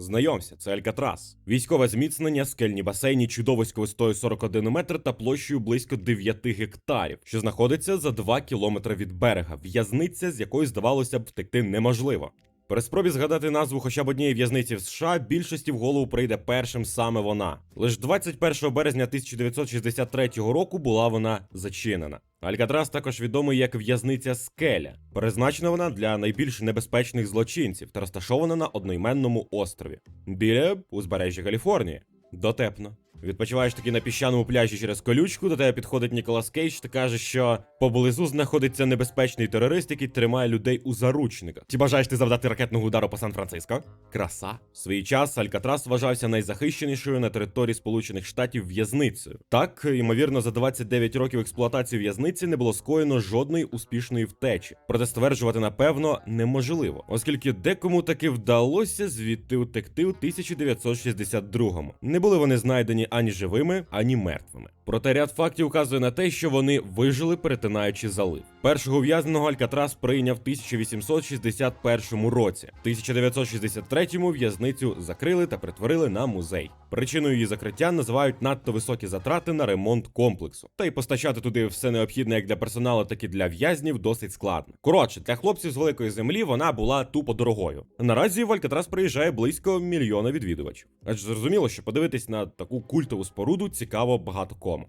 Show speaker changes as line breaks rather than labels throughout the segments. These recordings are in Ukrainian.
Знайомся, це Алькатрас. Військове зміцнення, скельні басейні, чудовисько висотою 41 метр та площею близько 9 гектарів, що знаходиться за 2 кілометри від берега. В'язниця, з якої здавалося б втекти неможливо. При спробі згадати назву хоча б однієї в'язниці в США, більшості в голову прийде першим саме вона. Лише 21 березня 1963 року була вона зачинена. Алькатрас також відомий як в'язниця Скеля. Призначена вона для найбільш небезпечних злочинців та розташована на одноіменному острові біля узбережжя Каліфорнії. Дотепно. Відпочиваєш таки на піщаному пляжі через колючку, до тебе підходить Ніколас Кейдж та каже, що поблизу знаходиться небезпечний терорист, який тримає людей у заручниках. Чи бажаєш ти завдати ракетного удару по Сан-Франциско? Краса. В свій час Алькатрас вважався найзахищенішою на території Сполучених Штатів в'язницею. Так, ймовірно, за 29 років експлуатації в'язниці не було скоєно жодної успішної втечі. Проте стверджувати напевно неможливо, оскільки декому таки вдалося звідти утекти у 1962-му. Не були вони знайдені ані живими, ані мертвими. Проте ряд фактів вказує на те, що вони вижили, перетинаючи залив. Першого ув'язненого Алькатрас прийняв в 1861 році. В 1963-му в'язницю закрили та перетворили на музей. Причиною її закриття називають надто високі затрати на ремонт комплексу. Та й постачати туди все необхідне як для персоналу, так і для в'язнів досить складно. Коротше, для хлопців з великої землі вона була тупо дорогою. Наразі в Алькатрас приїжджає близько мільйона відвідувачів. Адже зрозуміло, що подивитись на таку культову споруду цікаво багато кому.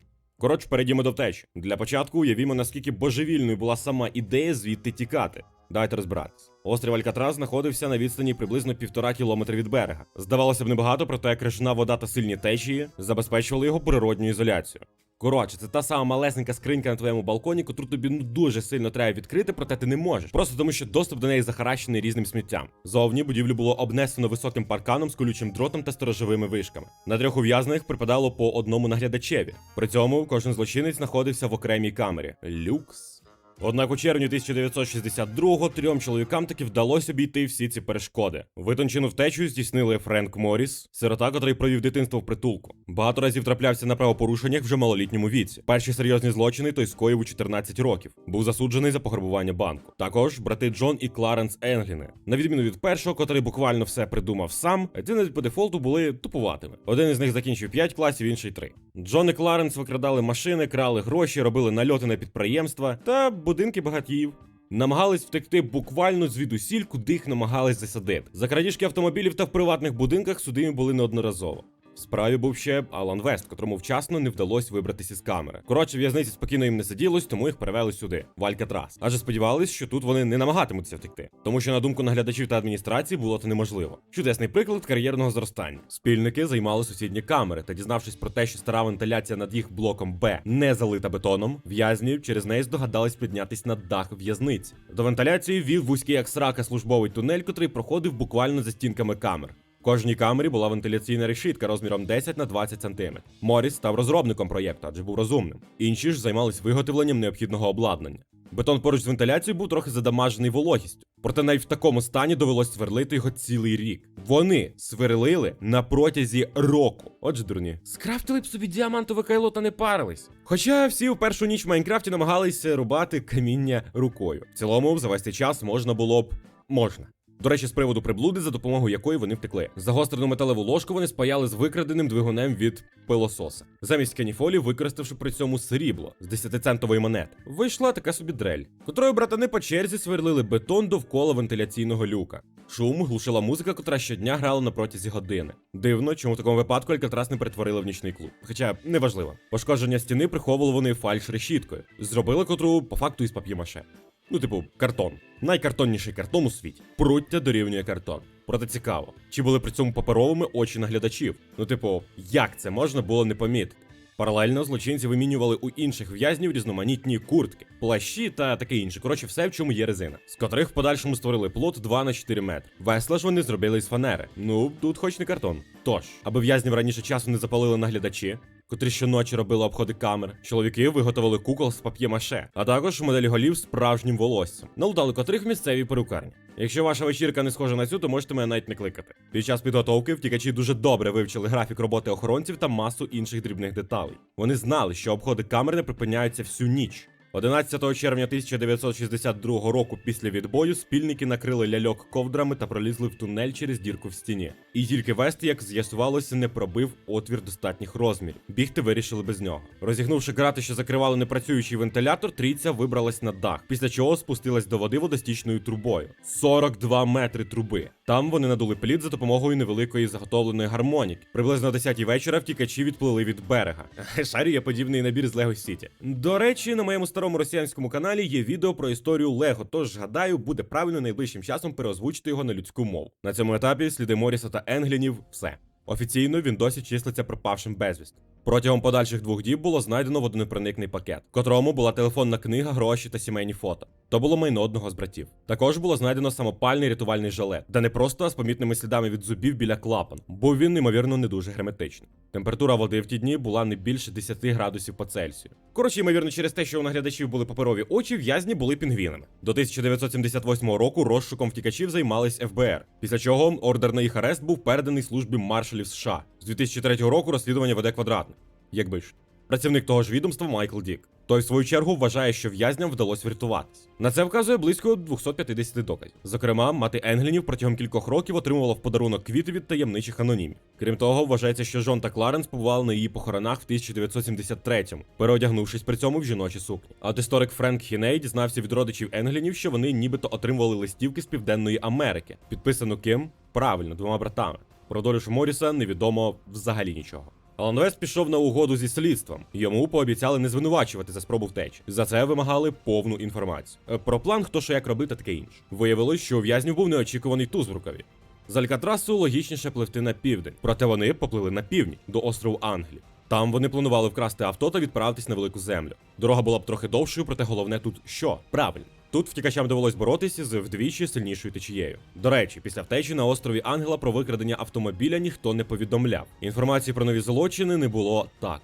Коротше, перейдімо до втечі. Для початку уявімо, наскільки божевільною була сама ідея звідти тікати. Давайте розбиратись. Острів Алькатрас знаходився на відстані приблизно півтора кілометра від берега. Здавалося б, небагато, проте крижна вода та сильні течії забезпечували його природню ізоляцію. Коротше, це та сама малесенька скринька на твоєму балконі, котру тобі ну дуже сильно треба відкрити, проте ти не можеш. Просто тому, що доступ до неї захаращений різним сміттям. Зовні будівлю було обнесено високим парканом з колючим дротом та сторожовими вишками. На трьох ув'язних припадало по одному наглядачеві. При цьому кожен злочинець знаходився в окремій камері. Люкс. Однак у червні 1962-го трьом чоловікам таки вдалося обійти всі ці перешкоди. Витончену втечу здійснили Френк Морріс, сирота, котрий провів дитинство в притулку. Багато разів траплявся на правопорушеннях вже малолітньому віці. Перші серйозні злочини той скоїв у 14 років. Був засуджений за пограбування банку. Також брати Джон і Кларенс Енгліни. На відміну від першого, котрий буквально все придумав сам, ці навіть по дефолту були тупуватими. Один із них закінчив 5 класів, інший 3. Джон і Кларенс викрадали машини, крали гроші, робили нальоти на підприємства та будинки багатіїв. Намагались втекти буквально звідусіль, куди їх намагались засадити. За крадіжки автомобілів та в приватних будинках судимі були неодноразово. Справі був ще Алан Вест, котрому вчасно не вдалося вибратися з камери. Коротше, в'язниці спокійно їм не сиділось, тому їх перевели сюди, в Алькатрас. Адже сподівались, що тут вони не намагатимуться втекти. Тому що, на думку наглядачів та адміністрації, було це неможливо. Чудесний приклад кар'єрного зростання. Спільники займали сусідні камери та, дізнавшись про те, що стара вентиляція над їх блоком Б не залита бетоном, в'язні через неї здогадались піднятись на дах в'язниці. До вентиляції вів вузький як срака службовий тунель, котрий проходив буквально за стінками камер. В кожній камері була вентиляційна решітка розміром 10 на 20 см. Моріс став розробником проєкту, адже був розумним. Інші ж займались виготовленням необхідного обладнання. Бетон поруч з вентиляцією був трохи задамажений вологістю. Проте навіть в такому стані довелось сверлити його цілий рік. Вони сверлили на протязі року. Отже, дурні, скрафтили б собі діамантове кайло та не парились. Хоча всі в першу ніч в Майнкрафті намагалися рубати каміння рукою. В цілому, за весь цей час можна було б можна. До речі, з приводу приблуди, за допомогою якої вони втекли. Загострену металеву ложку вони спаяли з викраденим двигунем від пилососа. Замість каніфолі, використавши при цьому срібло з 10-центової монети. Вийшла така собі дрель, котрою братани по черзі сверлили бетон довкола вентиляційного люка. Шум глушила музика, котра щодня грала на протязі години. Дивно, чому в такому випадку Алькатрас не перетворили в нічний клуб. Хоча неважливо. Пошкодження стіни приховували вони фальш решіткою. Зробили котру по факту із пап'ємаше. Ну, типу, картон. Найкартонніший картон у світі. Пруття дорівнює картон. Проте цікаво, чи були при цьому паперовими очі наглядачів? Ну, типу, як це можна було не помітити? Паралельно злочинці вимінювали у інших в'язнів різноманітні куртки, плащі та таке інше. Коротше, все, в чому є резина, з котрих в подальшому створили плот 2 на 4 метри. Весла ж вони зробили з фанери. Ну, тут хоч не картон. Тож, аби в'язнів раніше часу не запалили наглядачі, котрі щоночі робили обходи камер, чоловіки виготовили кукол з пап'є-маше, а також моделі голів з справжнім волоссям, налутали котрих місцеві перукарні. Якщо ваша вечірка не схожа на цю, то можете мене навіть не кликати. Під час підготовки втікачі дуже добре вивчили графік роботи охоронців та масу інших дрібних деталей. Вони знали, що обходи камер не припиняються всю ніч. 11 червня 1962 року після відбою спільники накрили ляльок ковдрами та пролізли в тунель через дірку в стіні. І тільки Вест, як з'ясувалося, не пробив отвір достатніх розмірів. Бігти вирішили без нього. Розігнувши грати, що закривали непрацюючий вентилятор, трійця вибралась на дах, після чого спустилась до води водостічною трубою. 42 метри труби. Там вони надули плід за допомогою невеликої заготовленої гармоніки. Приблизно о 10 вечора втікачі відплили від берега. Шарю є подібний набір з Лего Сіті. До речі, на моєму старому росіянському каналі є відео про історію Лего, тож гадаю, буде правильно найближчим часом переозвучити його на людську мову. На цьому етапі сліди Моріса та Енглінів все. Офіційно він досі числиться пропавшим безвісти. Протягом подальших двох діб було знайдено водонепроникний пакет, в котрому була телефонна книга, гроші та сімейні фото. То було майно одного з братів. Також було знайдено самопальний рятувальний жилет, де не просто а з помітними слідами від зубів біля клапан, бо він, ймовірно, не дуже герметичний. Температура води в ті дні була не більше 10 градусів по Цельсію. Коротше, ймовірно, через те, що у наглядачів були паперові очі, в'язні були пінгвінами. До 1978 року розшуком втікачів займались ФБР. Після чого ордер на їх арест був переданий службі маршалів США. З 2003 року розслідування веде квадратне. Якби ж. Працівник того ж відомства Майкл Дік. Той, в свою чергу, вважає, що в'язням вдалося врятуватись. На це вказує близько 250 доказів. Зокрема, мати Енглінів протягом кількох років отримувала в подарунок квіти від таємничих анонімів. Крім того, вважається, що Жон та Кларенс побували на її похоронах в 1973-му, переодягнувшись при цьому в жіночі сукні. А от історик Френк Хіней дізнався від родичів Енглінів, що вони нібито отримували листівки з Південної Америки, підписану ким? Правильно, двома братами. Про долю ж Моріса невідомо взагалі нічого. Алан Вест пішов на угоду зі слідством. Йому пообіцяли не звинувачувати за спробу втечі. За це вимагали повну інформацію. Е, Про план, хто що як робити, та таке інше. Виявилось, що у в'язнів був неочікуваний туз в рукаві. З Алькатрасу логічніше пливти на південь, проте вони поплили на північ до острову Англії. Там вони планували вкрасти авто та відправитись на велику землю. Дорога була б трохи довшою, проте головне тут що? Правильно. Тут втікачам довелось боротися з вдвічі сильнішою течією. До речі, після втечі на острові Ангела про викрадення автомобіля ніхто не повідомляв. Інформації про нові злочини не було також.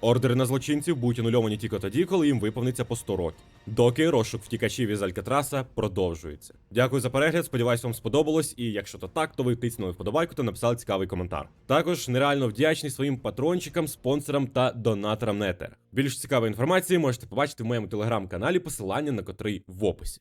Ордери на злочинців будуть анульовані тільки тоді, коли їм виповниться по 100 років. Доки розшук втікачів із Алькатраса продовжується. Дякую за перегляд. Сподіваюсь, вам сподобалось. І якщо то так, то ви тиснули вподобайку та написали цікавий коментар. Також нереально вдячний своїм патрончикам, спонсорам та донаторам на. Більш цікавої інформації можете побачити в моєму телеграм-каналі, посилання на котрий в описі.